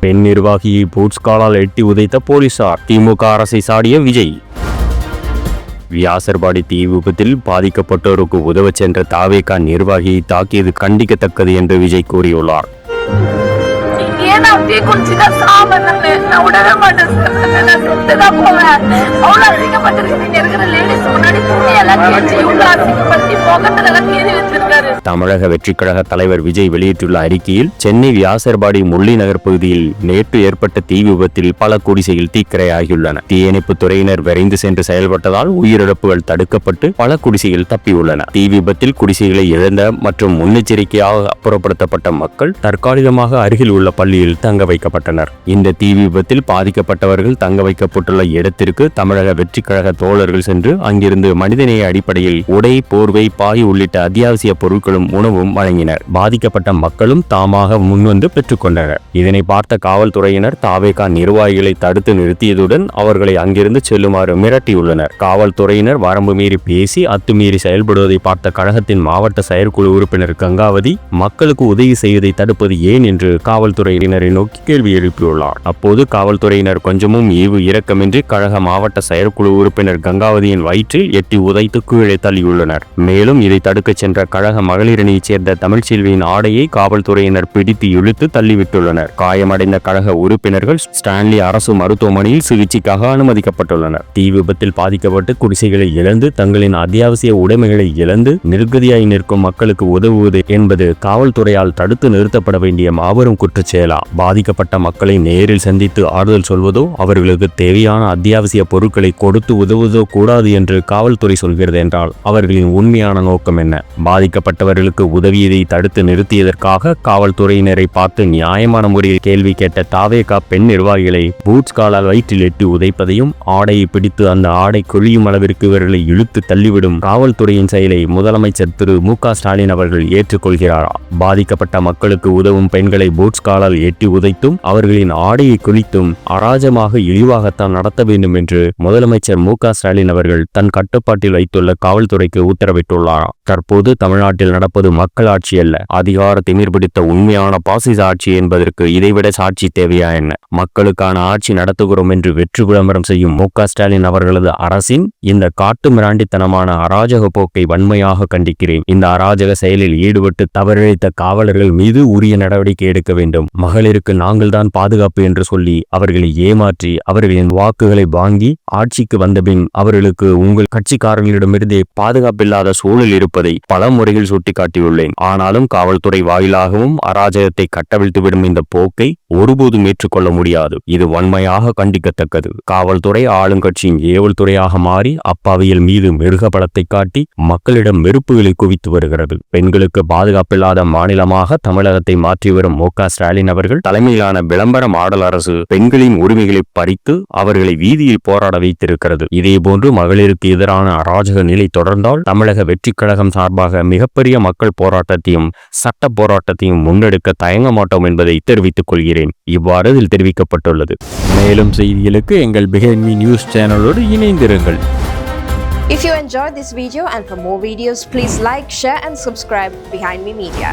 பெண் நிர்வாகியை போட்ஸ் காலால் எட்டி உதைத்த போலீசார். திமுக அரசை சாடிய விஜய். வியாசர்பாடி தீ விபத்தில் பாதிக்கப்பட்டோருக்கு உதவச் சென்ற தாவேகா நிர்வாகியை தாக்கியது கண்டிக்கத்தக்கது என்று விஜய் கூறியுள்ளார். நான் அப்படியே நான் விடவே மாட்டேன் போவேன். அவ்வளவு இருக்கிற முன்னாடி துணியெல்லாம் இவ்வளவு வச்சிருக்காரு. தமிழக வெற்றிக்கழக தலைவர் விஜய் வெளியிட்டுள்ள அறிக்கையில் சென்னை வியாசர்பாடி முள்ளி நகர் பகுதியில் நேற்று ஏற்பட்ட தீ விபத்தில் பல குடிசைகள் தீக்கிரையாகியுள்ளன. தீயணைப்பு துறையினர் விரைந்து சென்று செயல்பட்டதால் உயிரிழப்புகள் தடுக்கப்பட்டு பல குடிசைகள் தப்பியுள்ளன. தீ விபத்தில் குடிசைகளை இழந்த மற்றும் முன்னெச்சரிக்கையாக அப்புறப்படுத்தப்பட்ட மக்கள் தற்காலிகமாக அருகில் உள்ள பள்ளியில் தங்க வைக்கப்பட்டனர். இந்த தீ விபத்தில் பாதிக்கப்பட்டவர்கள் தங்க வைக்கப்பட்டுள்ள இடத்திற்கு தமிழக வெற்றிக்கழக தோழர்கள் சென்று அங்கிருந்து மனிதநேய அடிப்படையில் உடை போர்வை பாய் உள்ளிட்ட அத்தியாவசிய பொருட்களும் உணவும் வழங்கினர். பாதிக்கப்பட்ட மக்களும் தாமாக முன்வந்து பெற்றுக்கொண்டனர் இதனை பார்த்த காவல்துறையினர் தாவேகா நிர்வாகிகளை தடுத்து நிறுத்தியதுடன் அவர்களை அங்கிருந்து செல்லுமாறு மிரட்டியுள்ளனர். காவல்துறையினர் வரம்பு மீறி பேசி அத்துமீறி செயல்படுவதை பார்த்த கழகத்தின் மாவட்ட செயற்குழு உறுப்பினர் கங்காவதி மக்களுக்கு உதவி செய்வதை தடுப்பது ஏன் என்று காவல்துறையினரை நோக்கி கேள்வி எழுப்பியுள்ளார். அப்போது காவல்துறையினர் கொஞ்சமும் ஈவு இரக்கமின்றி கழக மாவட்ட செயற்குழு உறுப்பினர் கங்காவதியின் வயிற்றில் எட்டி உதைத்து கீழே தள்ளியுள்ளனர். மேலும் இதை தடுக்கச் சென்ற கழக மகளிரணியைச் சேர்ந்த தமிழ்ச்செல்வியின் ஆடையை காவல்துறையினர் பிடித்து இழுத்து தள்ளிவிட்டுள்ளனர். காயமடைந்த கழக உறுப்பினர்கள் ஸ்டான்லி அரசு மருத்துவமனையில் சிகிச்சைக்காக அனுமதிக்கப்பட்டுள்ளனர். தீ விபத்தில் பாதிக்கப்பட்டு குடிசைகளை இழந்து தங்களின் அத்தியாவசிய உடைமைகளை இழந்து நிர்கதியாய் நிற்கும் மக்களுக்கு உதவுவது என்பது காவல்துறையால் தடுத்து நிறுத்தப்பட வேண்டிய மாபெரும் குற்றச்செயலா பாதிக்கப்பட்ட மக்களை நேரில் சந்தித்து ஆறுதல் சொல்வதோ அவர்களுக்கு தேவையான அத்தியாவசிய பொருட்களை கொடுத்து உதவுவதோ கூடாது என்று காவல்துறை சொல்கிறது என்றால் அவர்களின் உண்மையான நோக்கம் என்ன? பாதிக்கப்பட்டவர்களுக்கு உதவியதை தடுத்து நிறுத்தியதற்காக காவல்துறையினரை பார்த்து நியாயமான முறையில் கேள்வி கேட்ட தாவேகா பெண் நிர்வாகிகளை பூட்ஸ் காலால் வயிற்றில் எட்டி உதைப்பதையும் ஆடையை பிடித்து அந்த ஆடை கொழியும் அளவிற்கு இவர்களை இழுத்து தள்ளிவிடும் காவல்துறையின் செயலை முதலமைச்சர் திரு மு க ஸ்டாலின் அவர்கள் ஏற்றுக்கொள்கிறாரா? பாதிக்கப்பட்ட மக்களுக்கு உதவும் பெண்களை பூட்ஸ் காலால் எட்டி உதைத்தும் அவர்களின் ஆடையை குளித்தும் அராஜமாக இழிவாகத்தான் நடத்த வேண்டும் என்று முதலமைச்சர் மு ஸ்டாலின் அவர்கள் தன் கட்டுப்பாட்டில் வைத்துள்ள காவல்துறைக்கு உத்தரவிட்டுள்ளாரா. தற்போது தமிழ்நாட்டில் நடப்பது மக்கள் ஆட்சி அல்ல அதிகார திமிர் பிடித்த உண்மையான பாசிச ஆட்சி என்பதற்கு இதைவிட சாட்சி தேவையா என்ன? மக்களுக்கான ஆட்சி நடத்துகிறோம் என்று வெற்றி விளம்பரம் செய்யும் மு ஸ்டாலின் அவர்களது அரசின் இந்த காட்டு மிராண்டித்தனமான அராஜக போக்கை வன்மையாக கண்டிக்கிறேன். இந்த அராஜக செயலில் ஈடுபட்டு தவறிழைத்த காவலர்கள் மீது உரிய நடவடிக்கை எடுக்க வேண்டும். மகளிருக்கு நாங்கள்தான் பாதுகாப்பு என்று சொல்லி அவர்களை ஏமாற்றி அவர்களின் வாக்குகளை வாங்கி ஆட்சிக்கு வந்தபின் அவர்களுக்கு உங்கள் கட்சிக்காரர்களிடமிருந்தே பாதுகாப்பில்லாத சூழல் இருப்பதை பல முறையில் சுட்டிக்காட்டியுள்ளேன். ஆனாலும் காவல்துறை வாயிலாகவும் அராஜகத்தை கட்டவிழ்த்துவிடும் இந்த போக்கை ஒருபோதும் ஏற்றுக்கொள்ள முடியாது. இது வன்மையாக கண்டிக்கத்தக்கது. காவல்துறை ஆளுங்கட்சியின் ஏவல் துறையாக மாறி அப்பாவியல் மீது மிருக படத்தை காட்டி மக்களிடம் வெறுப்புகளை குவித்து வருகிறது. பெண்களுக்கு பாதுகாப்பில்லாத மாநிலமாக தமிழகத்தை மாற்றி வரும் மு ஸ்டாலின் அவர்கள் தலைமையிலான விளம்பர மாடல் அரசு பெண்களின் உரிமைகளை பறித்து அவர்களை வீதியில் போராட வைத்திருக்கிறது. இதேபோன்று மகளிருக்கு எதிரான அராஜக நிலை தொடர்ந்தால் தமிழக வெற்றிக் கழகம் சார்பாக மிகப்பெரிய மக்கள் போராட்டத்தையும் சட்ட போராட்டத்தையும் முன்னெடுக்க தயங்க மாட்டோம் என்பதை தெரிவித்துக் கொள்கிறேன். இவ்வாறு இதில் தெரிவிக்கப்பட்டுள்ளது. மேலும் செய்திகளுக்கு எங்கள் பிஹைண்ட் நியூஸ் சேனலோடு இணைந்திருங்கள். If you enjoyed this video and for more videos, please like, share and subscribe Behind Me Media.